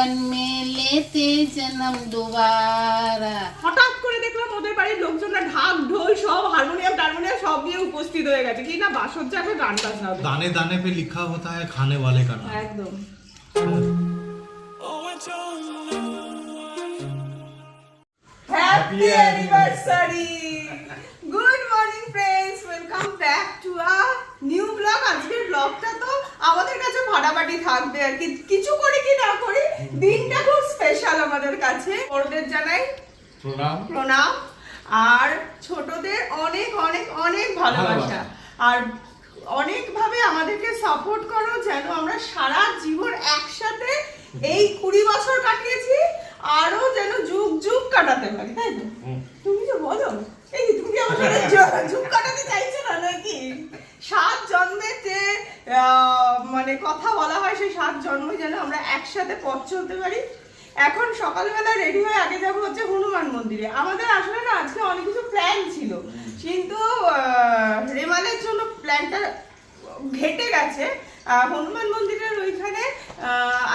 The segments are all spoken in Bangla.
जीवन में लेते जन्म दोबारा হঠাৎ করে দেখলাম ওদের বাড়ির লোকজনরা ঢাক ঢোল সব হারমোনিয়াম টারমোনিয়াম সব নিয়ে উপস্থিত হয়ে গেছে কি না বাসর যাবে গান বাজনা হবে दाने दाने पे लिखा होता है खाने वाले का नाम একদম happy anniversary good morning friends welcome back to a new blog আজকের ব্লগটা তো আমাদের কাছে ফাটাফাটি থাকবে আর কি। কিছু করি কি না করি দিনটা খুব স্পেশাল আমাদের কাছে। বড়দের জানাই প্রণাম। প্রণাম। আর ছোটদের অনেক অনেক অনেক ভালোবাসা। ভালোবাসা। আর অনেকভাবে আমাদেরকে সাপোর্ট করো যেন আমরা সারা জীবন একসাথে এই কুড়ি বছর কাটিয়েছি। আরও যেন যুগ যুগ কাটাতে পারি তাই তো? তুমি যে বলো এই তুমি আমার সাথে যুগ কাটাতে চাইছো না নাকি? সাত জন্মের যে মানে কথা বলা হয় সেই সাত জন্মই যেন আমরা একসাথে পথ চলতে পারি। এখন সকালবেলা রেডি হয়ে আগে যাব হচ্ছে হনুমান মন্দিরে। আমাদের আসলে না আজকে অনেক কিছু প্ল্যান ছিল। কিন্তু রেমালের জন্য প্ল্যানটা ঘেটে গেছে। হনুমান মন্দিরের ওইখানে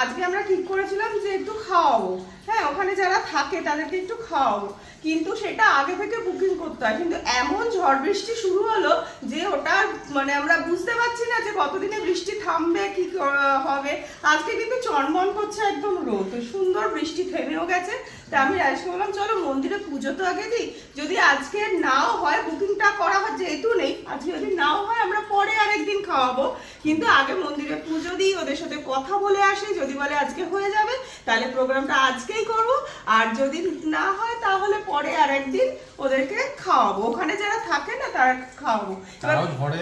আজকে আমরা ঠিক করেছিলাম যে একটু খাওয়াবো। হ্যাঁ ওখানে যারা থাকে তাদেরকে একটু খাওয়াবো। কিন্তু সেটা আগে থেকে বুকিং করতে হয়। কিন্তু এমন ঝড় বৃষ্টি শুরু হলো যে ওটা মানে আমরা বুঝতে পারছি না যে কতদিনে বৃষ্টি থামবে, কি হবে। আজকে কিন্তু চনমন করছে একদম রোদ। সুন্দর বৃষ্টি থেমেও গেছে। তা আমি রাজকে বললাম, চলো মন্দিরে পুজো তো আগে দিই। যদি আজকে নাও হয় বুকিংটা করা হয়, যেহেতু নেই, আজকে যদি নাও হয়, আমরা কিন্তু আগে মন্দিরে পুজো দিই ওদের সাথে কথা বলে আসি যদি বলে আজকে হয়ে যাবে তাহলে প্রোগ্রামটা আজকেই করব। আর যদি না হয় তাহলে পরে আরেকদিন ওদেরকে খাওয়াবো। ওখানে যারা থাকে না তারা খাওয়াবো। ঘরে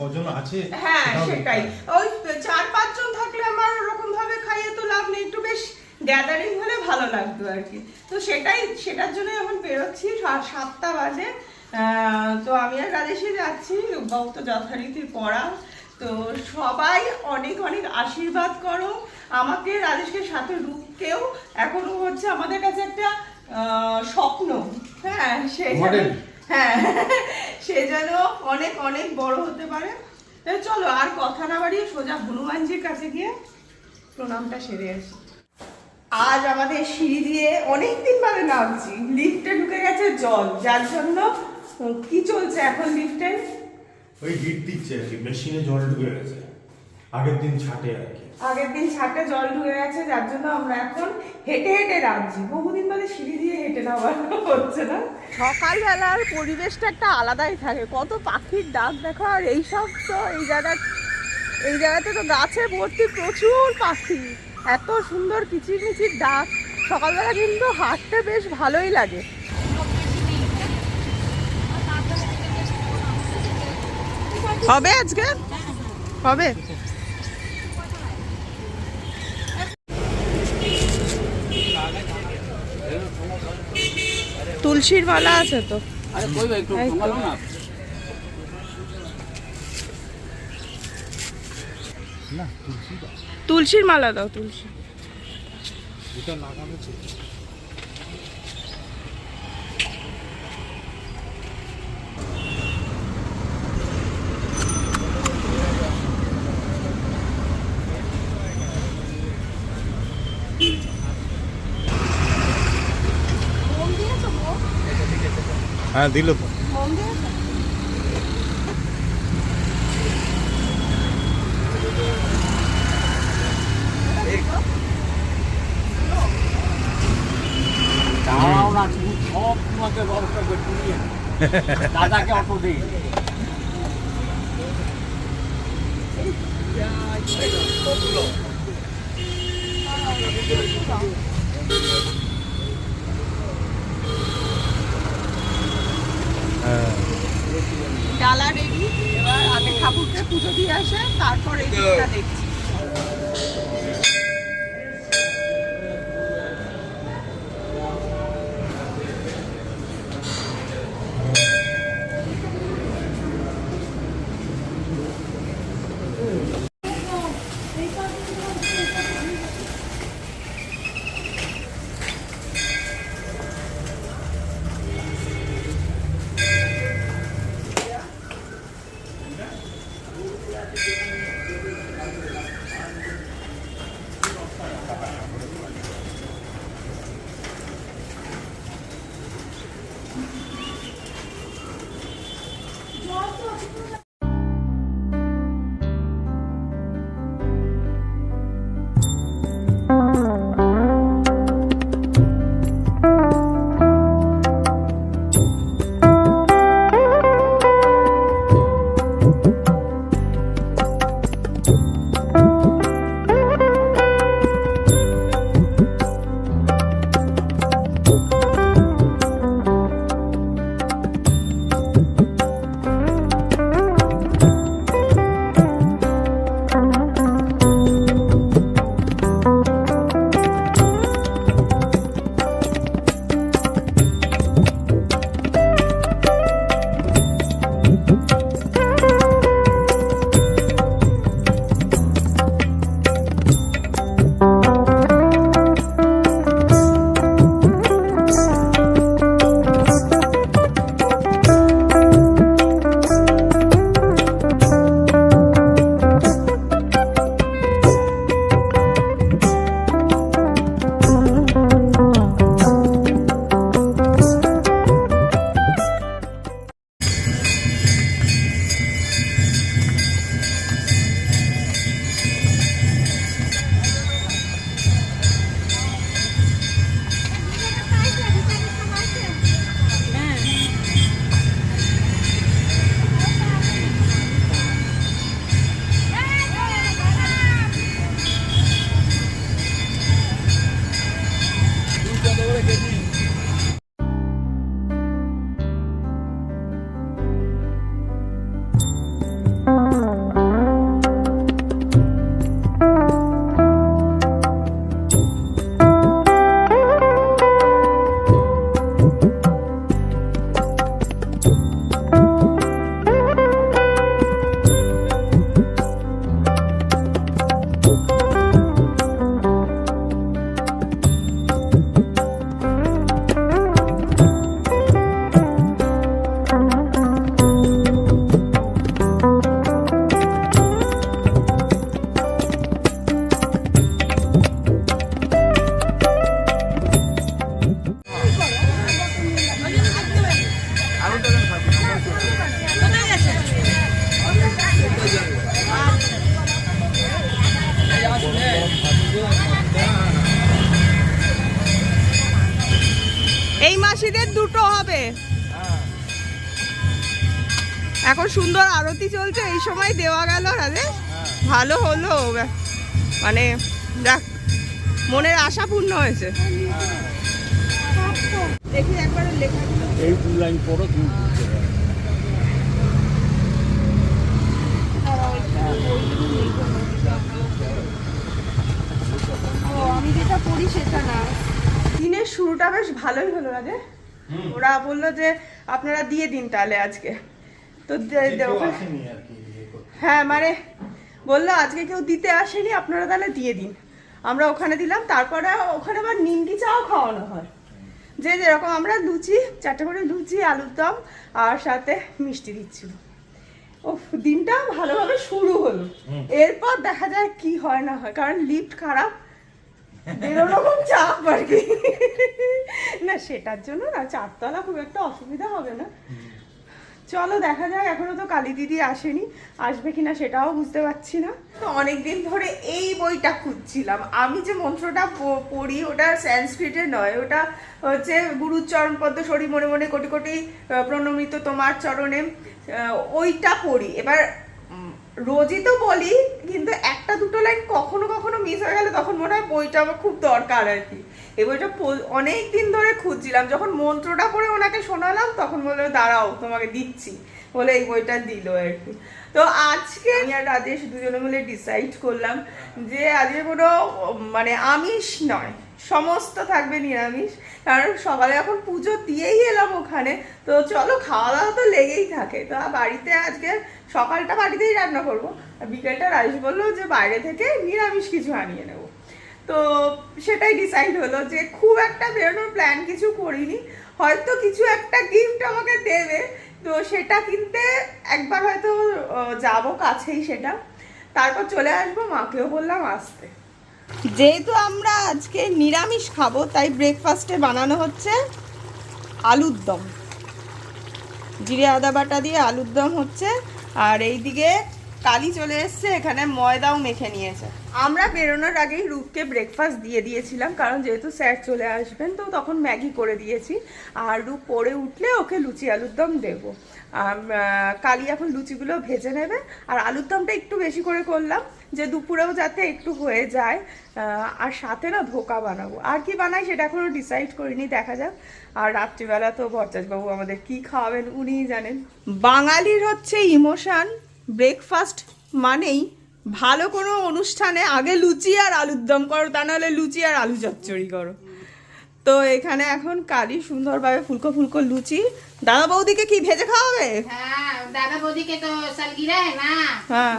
কজন আছে হ্যাঁ সেটাই। ওই চার পাঁচজন থাকলে আমার ওরকম ভাবে খাইয়ে তো লাভ নেই একটু বেশ গ্যাদারিং হলে ভালো লাগতো আর কি। তো সেটাই সেটার জন্য এখন বেরোচ্ছি সাতটা বাজে। আহ, তো আমি আর রাজেশে যাচ্ছি বাবু তো যথারীতি পড়া তো সবাই অনেক অনেক আশীর্বাদ করো। আমাকে রাজেশকে সাথে রূপকেও এখনও হচ্ছে আমাদের কাছে একটা স্বপ্ন। হ্যাঁ সে হ্যাঁ সে যেন অনেক অনেক বড় হতে পারে। চলো আর কথা না বাড়িয়ে সোজা হনুমানজির কাছে গিয়ে প্রণামটা সেরে আসি। আজ আমাদের সিঁড়ি দিয়ে অনেক দিন বাদে নামছি। লিফটে ঢুকে গেছে জল যার জন্য কি চলছে এখন লিফটে? ওই হিট দিচ্ছে আর কি মেশিনে জল ঢুকে গেছে। আগের দিন ছাটে আর কি। আগের দিন ছাটে জল ঢুকে গেছে যার জন্য আমরা এখন হেঁটে হেঁটে নামছি। বহুদিন বাদে সিঁড়ি দিয়ে হেঁটে নামা হচ্ছে না। সকালবেলার পরিবেশটা একটা আলাদাই থাকে। কত পাখির ডাক দেখো আর এইসব তো এই জায়গা এই জায়গাতে তো গাছে ভর্তি প্রচুর পাখি। এত সুন্দর কিচির মিচির ডাক। সকালবেলা কিন্তু হাঁটতে বেশ ভালোই লাগে। হবে আজকে? হবে? তুলসীর মালা আছে তো। তুলসীর মালা দাও তুলসী। হ্যাঁ দিল তো দাঁড়াও না তুমি সব তোমাকে ব্যবস্থা করে দিয়ে দাদাকে অটো দিই হ্যাঁ ডালা রেডি এবার আগে ঠাকুরকে পুজো দিয়ে আসে তারপর দেখছি। এই এখন সুন্দর আরতি চলছে এই সময় দেওয়া গেল রাজে ভালো হলো মানে যাক মনের আশা পূর্ণ হয়েছে। দেখি একবার লেখাগুলো। এই দু লাইন পড়ো তুমি ও আমি যেটা পড়ি সেটা না। দিনের শুরুটা বেশ ভালোই হলো রাজে ওরা বলল যে আপনারা দিয়ে দিন তাহলে আজকে। তো ইয়ে। হ্যাঁ মানে বলল আজকে কেউ দিতে আসেনি আপনারা তাহলে দিয়ে দিন। আমরা ওখানে দিলাম তারপরে ওখানে আবার নিমকি চাও খাওয়ানো হয়। যে যেরকম আমরা লুচি চারটে করে লুচি আলুর দম আর সাথে মিষ্টি দিচ্ছিল। ও দিনটা ভালোভাবে শুরু হলো। এরপর দেখা যায় কি হয় না হয় কারণ লিফট খারাপ। খুব চাপ আর কি। না সেটার জন্য না চারতলা খুব একটা অসুবিধা হবে না। চলো দেখা যাক, এখনও তো কালী দিদি আসেনি। আসবে কিনা সেটাও বুঝতে পারছি না। তো অনেকদিন ধরে এই বইটা খুঁজছিলাম। আমি যে মন্ত্রটা পড়ি ওটা সংস্কৃতে নয়, ওটা হচ্ছে গুরুর চরণ পদ্ম সরি মনে মনে কোটি কোটি প্রণমিত তোমার চরণে ওইটা পড়ি। এবার রোজই তো বলি, কিন্তু একটা দুটো লাইন কখনো কখনো মিস হয়ে গেলে তখন মনে হয় বইটা আমার খুব দরকার আর কি। এই বইটা অনেক দিন ধরে খুঁজছিলাম। যখন মন্ত্রটা পড়ে ওনাকে শোনালাম, তখন বলে দাঁড়াও, তোমাকে দিচ্ছি। বলে এই বইটা দিল আর কি। তো আজকে আমি আর রাজেশ দুজনে মিলে ডিসাইড করলাম যে আজকে কোনো মানে আমিষ নয়, সমস্ত থাকবে নিরামিষ। কারণ সকালে এখন পুজো দিয়েই এলাম ওখানে। তো চলো খাওয়া দাওয়া তো লেগেই থাকে। তো বাড়িতে আজকে সকালটা বাড়িতেই রান্না করব। আর বিকেলটা রাইস বলল যে, বাইরে থেকে নিরামিষ কিছু আনিয়ে নেব। তো সেটাই ডিসাইড হলো যে খুব একটা বেরোনোর প্ল্যান কিছু করিনি। হয়তো কিছু একটা গিফট আমাকে দেবে, তো সেটা কিনতে একবার হয়তো যাব কাছেই সেটা। তারপর চলে আসব, মাকেও বললাম আসতে। যেহেতু আমরা আজকে নিরামিষ খাব, তাই ব্রেকফাস্টে বানানো হচ্ছে আলুর দম। জিরে, আদা বাটা দিয়ে আলুর দম হচ্ছে, আর এইদিকে কালি চলে এসছে, এখানে ময়দাও মেখে নিয়েছে। আমরা বেরোনোর আগেই রূপকে ব্রেকফাস্ট দিয়ে দিয়েছিলাম, কারণ যেহেতু স্যার চলে আসবেন, তো তখন ম্যাগি করে দিয়েছি। আর রূপ পরে উঠলে ওকে লুচি আলুর দম দেবো। কালি এখন লুচিগুলো ভেজে নেবে। আর আলুর দমটা একটু বেশি করে করলাম, যে দুপুরেও যাতে একটু হয়ে যায় আর সাথে না ধোকা বানাবো। আর কি বানাই সেটা এখনও ডিসাইড করিনি, দেখা যাক। আর রাত্রিবেলা তো ভরচাজবাবু আমাদের কি খাওয়াবেন উনিই জানেন। বাঙালির হচ্ছে ইমোশন। ব্রেকফাস্ট মানেই ভালো কোনো অনুষ্ঠানে আগে লুচি আর আলুর দম করো, তা নাহলে লুচি আর আলু চচ্চড়ি করো। তো এখানে এখন কালি সুন্দরভাবে ফুলকো ফুলকো লুচি। দাদা বৌদিকে কি ভেজে খাওয়াবে? দাদা বৌদিকে তো হ্যাঁ।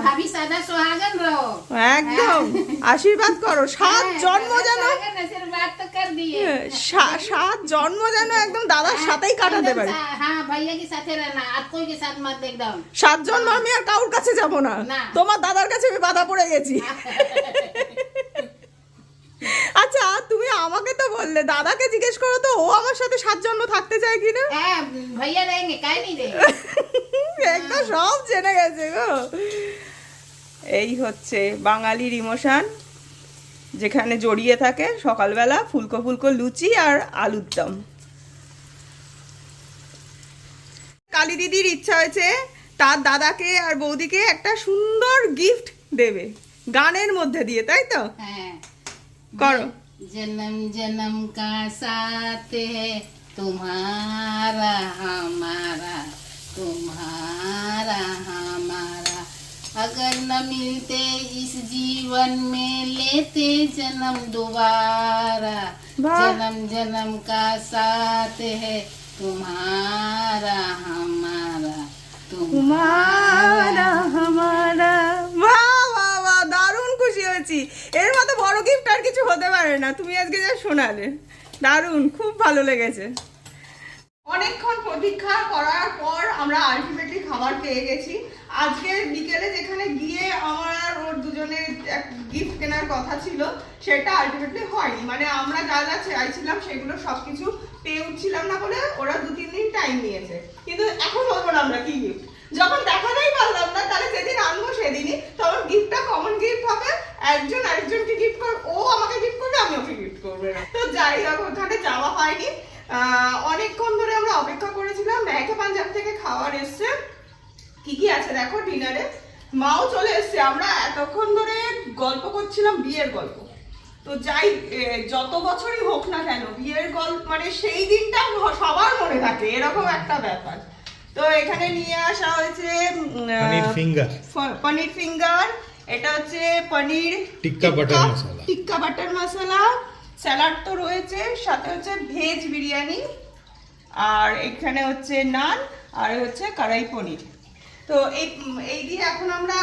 একদম। আশীর্বাদ করো। সাত জন্ম যেন সাত জন্ম যেন একদম দাদার সাথেই কাটাতে পারি। সাত জন্ম আমি আর কাউর কাছে যাব না। তোমার দাদার কাছে আমি বাধা পড়ে গেছি। বললে দাদাকে জিজ্ঞেস করো তো ও আমার সাথে সাত থাকতে চায় কিনা একটা একদম সব জেনে গেছে গো। এই হচ্ছে বাঙালির ইমোশান যেখানে জড়িয়ে থাকে সকালবেলা ফুলকো ফুলকো লুচি আর আলুর দম। কালী দিদির ইচ্ছা হয়েছে তার দাদাকে আর বৌদিকে একটা সুন্দর গিফট দেবে গানের মধ্যে দিয়ে তাই তো? করো। जन्म जन्म का साथ है तुम्हारा हमारा तुम्हारा हमारा। अगर न मिलते इस जीवन में लेते जन्म दोबारा। जन्म जन्म का साथ है तुम्हारा हमारा तुम्हारा हमारा। এর মতো বড় গিফট আর কিছু হতে পারে না। তুমি আজকে যা শোনালে। দারুণ, খুব ভালো লেগেছে। অনেকক্ষণ প্রতীক্ষা করার পর আমরা আলটিমেটলি খাবার পেয়ে গেছি। আজকে বিকেলে যেখানে গিয়ে আমার ওর দুজনের গিফট কেনার কথা ছিল, সেটা আলটিমেটলি হয়নি। মানে আমরা যা যা চাইছিলাম, সেগুলো সব কিছু পেয়ে উঠছিলাম না বলে ওরা দু, তিন দিন টাইম নিয়েছে। কিন্তু এখন বলব না আমরা কি গিফট যখন দেখাতেই পারলাম না, তাহলে যেদিন আনব সেদিনই। তখন গিফটটা কমন গিফট হবে। একজন আরেকজনকে গিফট করবে ও আমাকে গিফট করবে আমি ওকে গিফট করবে তো যাই হোক ওখানে যাওয়া হয়নি। অনেকক্ষণ ধরে আমরা অপেক্ষা করেছিলাম ম্যাকে পাঞ্জাব থেকে খাবার এসছে। কি কি আছে দেখো ডিনারে মাও চলে এসছে আমরা এতক্ষণ ধরে গল্প করছিলাম বিয়ের গল্প। তো যাই যত বছরই হোক না কেন বিয়ের গল্প মানে সেই দিনটা সবার মনে থাকে এরকম একটা ব্যাপার। তো এখানে নিয়ে আসা হয়েছে পনির ফিঙ্গার পনির ফিঙ্গার এটা হচ্ছে paneer tikka butter masala. Tikka butter masala salad তো রয়েছে সাথে হচ্ছে ভেজ বিরিয়ানি আর এখানে হচ্ছে নান আর হচ্ছে কড়াই পনির তো এই এই দিয়ে এখন আমরা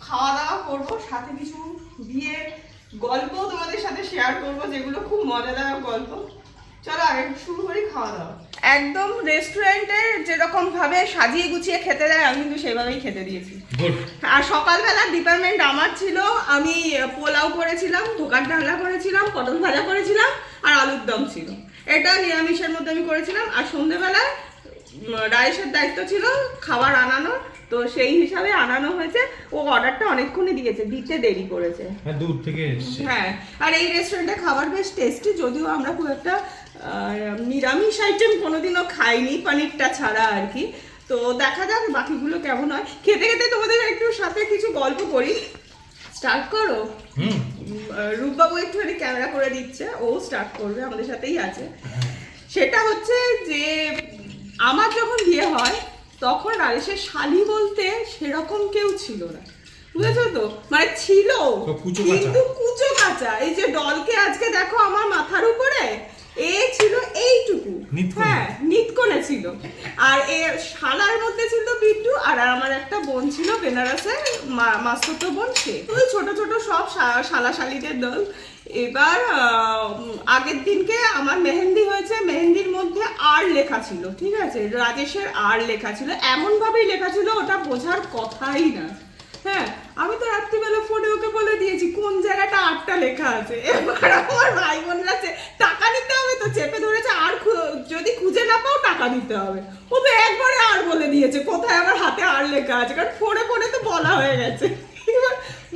খাওয়া দাওয়া করব সাথে কিছু বিয়ের গল্প তোমাদের সাথে শেয়ার করব যেগুলো খুব মজাদার গল্প চলো আগে শুরু করি খাওয়া দাওয়া। একদম রেস্টুরেন্টের যেরকম ভাবে সাজিয়ে গুছিয়ে খেতে দেয় আমি কিন্তু সেভাবেই খেতে দিয়েছি। আর সকালবেলা ডিপার্টমেন্ট আমার ছিল আমি পোলাও করেছিলাম ধোকার ডালনা করেছিলাম পটল ভাজা করেছিলাম আর আলুর দম ছিল। এটা নিরামিষের মধ্যে আমি করেছিলাম আর সন্ধেবেলায় রাইসের দায়িত্ব ছিল খাবার আনানো তো সেই হিসাবে আনানো হয়েছে। ও অর্ডারটা অনেকক্ষণই দিয়েছে দিতে দেরি করেছে। হ্যাঁ দূর থেকে হ্যাঁ আর এই রেস্টুরেন্টে খাবার বেশ টেস্টি যদিও আমরা খুব একটা আহ, নিরামিষ আইটেম কোনোদিনও খাইনি পনিরটা ছাড়া আর কি। তো দেখা যাক বাকিগুলো কেমন হয়। খেতে খেতে তোমাদের একটু সাথে কিছু গল্প করি। স্টার্ট করো? রূপবাবু একটুখানি ক্যামেরা করে দিচ্ছে ও স্টার্ট করবে আমাদের সাথেই আছে। সেটা হচ্ছে যে আমার যখন বিয়ে হয় তখন রাজেশের শালি বলতে সেরকম কেউ ছিল না। বুঝেছ তো? মানে ছিল। কিন্তু কুচো। কাঁচা এই যে ডলকে আজকে দেখো আমার মাথার উপরে এ ছিল এইটুকু। হ্যাঁ নিতকোণে ছিল। আর এ শালার মধ্যে ছিল বিট্টু আর আমার একটা বোন ছিল বেনারসে মাস্তুতো বোন সে। ওই ছোট ছোট সব শালা শালিদের দল। এবার আগের দিনকে আমার মেহেন্দি হয়েছে মেহেন্দির মধ্যে আর লেখা ছিল ঠিক আছে? রাজেশের আর লেখা ছিল। এমন ভাবেই লেখা ছিল ওটা বোঝার কথাই না। হ্যাঁ আমি তো রাত্রিবেলা ফোনে ওকে বলে দিয়েছি, কোন জায়গাটা আটটা লেখা আছে? এবার আমার ভাই বোনরা টাকা নিতে হবে তো, চেপে ধরেছে, আর যদি খুঁজে না পাও টাকা দিতে হবে। ও তো একবারে আর বলে দিয়েছে, কোথায় আমার হাতে আর লেখা আছে? কারণ ফোনে ফোনে তো বলা হয়ে গেছে।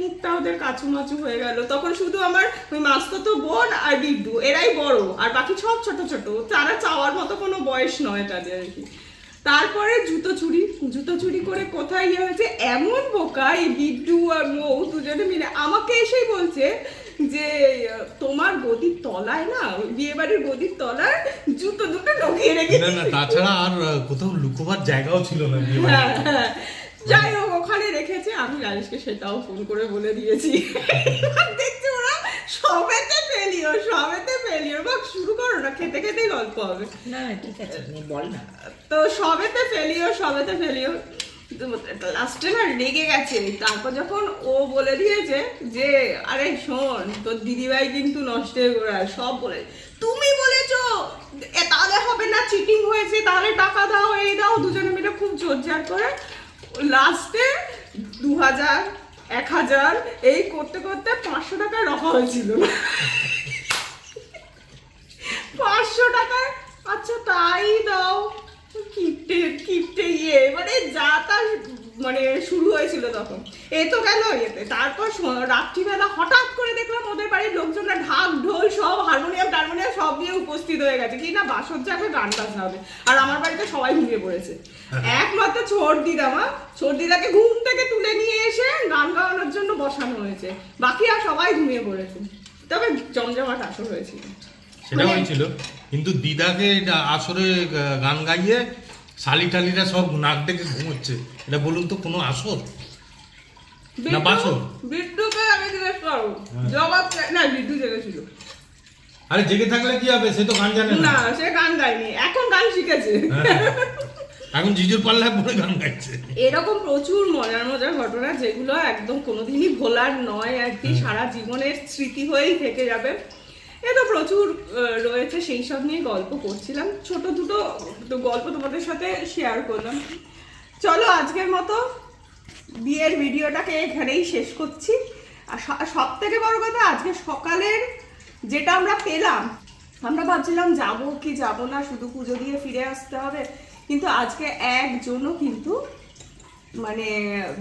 মুখটা ওদের কাচু মাছু হয়ে গেল। তখন শুধু আমার ওই মাস্ত তো বোন আর বিদ্যু এরাই বড়, আর বাকি সব ছোট ছোট। তারা চাওয়ার মতো কোনো বয়স নয় তাদের আর কি। তারপরে জুতো চুরি জুতো চুরি করে কোথায় ইয়ে হয়েছে? এমন বোকা এই বিড্ডু আর মৌ দুজনে মিলে। আমাকে এসেই বলছে যে তোমার গদির তলায় না বিয়ে বাড়ির গদির তলায় জুতো দুটো ঢুকিয়ে রেখে না না তাছাড়া আর কোথাও লুকোবার জায়গাও ছিল না বিয়ে হ্যাঁ, হ্যাঁ। যাই হোক ওখানে রেখেছে। আমি রাজেশকে সেটাও ফোন করে বলে দিয়েছি। সবেতে ফেলিও সবেতে ফেলিও বা শুরু করো না খেতে খেতেই গল্প হবে। না ঠিক আছে বল না। তো সবেতে ফেলিও সবেতে ফেলিও লাস্টে না রেগে গেছে। তারপর যখন ও বলে দিয়েছে যে আরে শোন তোর দিদিভাই কিন্তু নষ্ট হয়ে গেল। সব বলে তুমি বলেছ তাহলে হবে না চিটিং হয়েছে তাহলে টাকা দাও এই দাও। দুজনে মিলে খুব জোরজার করে লাস্টে দু হাজার এক হাজার, এই করতে করতে পাঁচশো টাকায় রফা হয়েছিল। পাঁচশো টাকায়? আচ্ছা তাই দাও। কিপটে কিপটে ইয়ে। মানে যা তা মানে শুরু হয়েছিল তখন। এ তো গেল এতে তারপর রাত্রিবেলা হঠাৎ করে দেখলাম ওদের বাড়ির লোকজনরা ঢাক ঢোল সব হারমোনিয়াম টারমোনিয়াম সব দিয়ে উপস্থিত হয়ে গেছে। কি না বাসর যাবে গান বাজনা হবে। আর আমার বাড়িতে সবাই ঘুমিয়ে পড়েছে। একমাত্র ছোট দিদামা ছোট দিদাকে ঘুম থেকে তুলে নিয়ে এসে গান গাওয়ানোর জন্য বসানো হয়েছে। বাকি আর সবাই ঘুমিয়ে পড়েছে। তবে জমজমাট আসর হয়েছিল। সেটা হয়েছিল। কিন্তু দিদাকে আসরে গান গাইয়ে শালি টালিরা সব নাক ডেকে ঘুমোচ্ছে। এটা বলুন তো কোনো আসর না, বাসর? বিদ্যুকে আমি জিজ্ঞেস করো জবাব না বিদ্যু জেগেছিল আরে জেগে থাকলে কি হবে? সে তো গান জানে না। সে গান গায়নি। এখন গান শিখেছে। হ্যাঁ। এখন জিজুর পাল্লায় পরে গান গাইছে। এরকম প্রচুর মজার মজার ঘটনা যেগুলো একদম কোনোদিনই ভোলার নয়। আর কি সারা জীবনের স্মৃতি হয়েই থেকে যাবে। এ তো প্রচুর রয়েছে সেই সব নিয়ে গল্প করছিলাম। ছোট দুটো তো গল্প তোমাদের সাথে শেয়ার করলাম। চলো আজকের মতো বিয়ের ভিডিওটাকে এখানেই শেষ করছি। আর সব থেকে বড় কথা আজকে সকালের যেটা আমরা পেলাম আমরা ভাবছিলাম যাব কি যাব না শুধু পুজো দিয়ে ফিরে আসতে হবে। কিন্তু আজকে একজনও কিন্তু মানে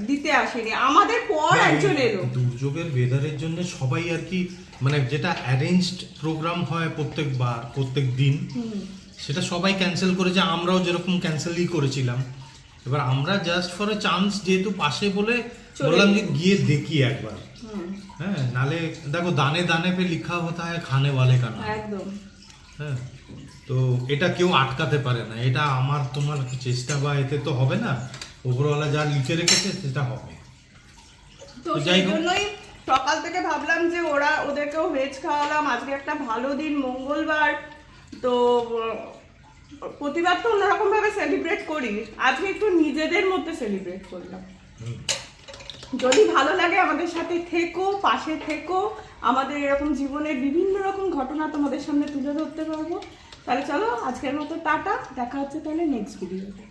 দিতে আসেনি। আমাদের পর একজন এলো। দুর্যোগের ওয়েদারের জন্য সবাই আর কি মানে যেটা অ্যারেঞ্জড প্রোগ্রাম হয় প্রত্যেকবার প্রত্যেক দিন সেটা সবাই ক্যান্সেল করেছে আমরাও যেরকম ক্যান্সেলই করেছিলাম। এবার আমরা জাস্ট ফর এ চান্স যেহেতু পাশে বলে বললাম যে গিয়ে দেখি একবার। হ্যাঁ নালে দেখো দানে দানে পে লিখা হতা হয় খানে ওয়ালে কানা? একদম। হ্যাঁ তো এটা কেউ আটকাতে পারে না। এটা আমার তোমার চেষ্টা বা এতে তো হবে না। ওপরওয়ালা যা লিখে রেখেছে সেটা হবে। তো তো যাই হোক। সকাল থেকে ভাবলাম যে ওরা ওদেরকেও ভেজ খাওয়ালাম। আজকে একটা ভালো দিন মঙ্গলবার। তো প্রতিবার তো অন্যরকম ভাবে সেলিব্রেট করি। আজকে একটু নিজেদের মধ্যে সেলিব্রেট করলাম। যদি ভালো লাগে আমাদের সাথে থেকো পাশে থেকো। আমাদের এরকম জীবনের বিভিন্ন রকম ঘটনা তোমাদের সামনে তুলে ধরতে পারব। তাহলে চলো আজকের মতো টাটা। দেখা হচ্ছে তাহলে নেক্সট ভিডিওতে